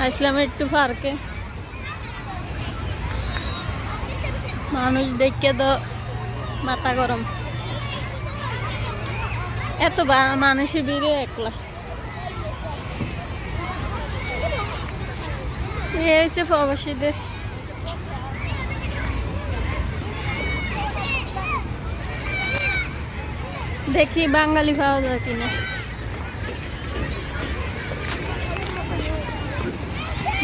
আসলাম একটু পার্কে। মানুষ দেখে তো মাথা গরম। এত মানুষের ভিড়ে একলা। এ হচ্ছে প্রবাসীদের। দেখি বাঙালি পাওয়া যায় কিনা।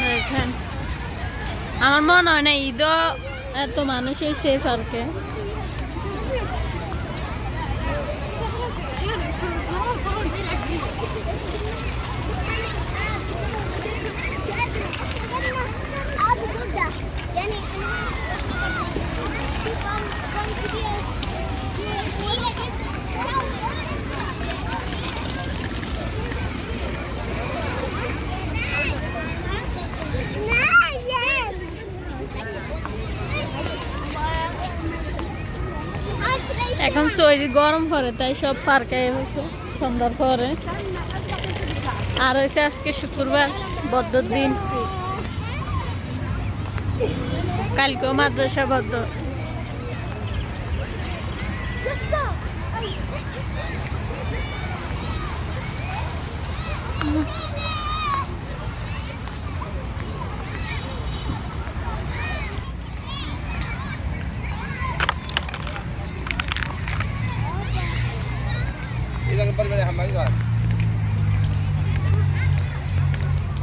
দেখেন আমার মনে হয় না ঈদও এত মানুষের শেষ আর কি। এখন শরীর গরম পড়ে তাই সব পার্কে হয়েছে, সন্ধ্যার পরে। আর হয়েছে আজকে শুক্রবার বদ্ধ দিন। কালকেও মাদ্রাসা বদ্ধ।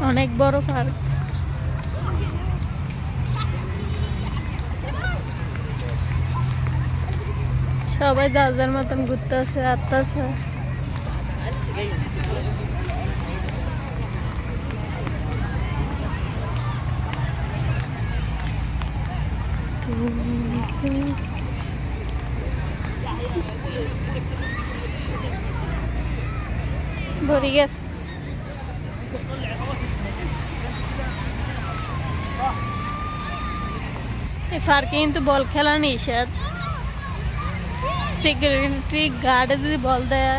অনেক বড় পার্ক। সবাই যার যার মতন ঘুরতে আসে আছে আটটা আছে ভরে গেছে পার্কে কিন্তু বল খেলা নিষেধ। সিকিউরিটি গার্ডে যদি বল দেয়,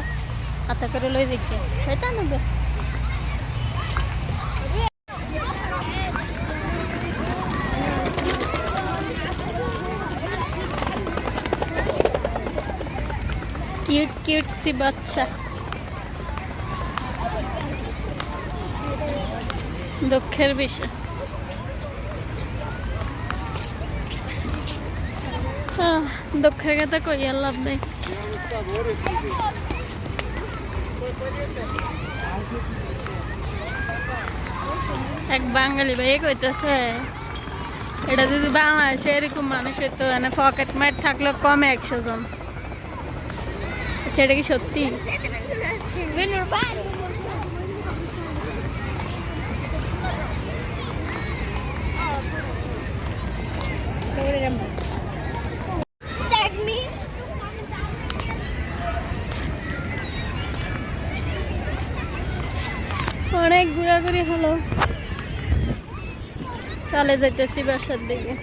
হাতে করে লই দেখে। সেটা নেবে কিউট কিউট সি বাচ্চা। দুঃখের বিষয়। দুঃখের কথা কই আর লাভ নেই। এক বাঙালি ভাই কইতেছে এটা যদি বাংলাদেশে এরকম মানুষ হইতো মানে পকেট মার থাকলে কমে একশো জন। আচ্ছা, এটা কি সত্যি? ঘোরাঘুরি হলো চলে যাইতেছি বাসার দিকে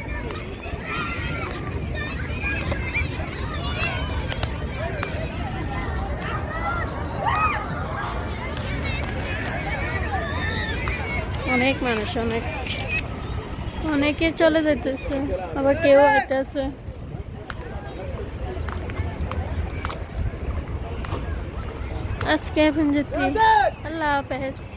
অনেক মানুষ অনেক অনেকে চলে যেতেছে আবার কেউ আইতেছে আজকে এখন যেতে আল্লাহ হাফেজ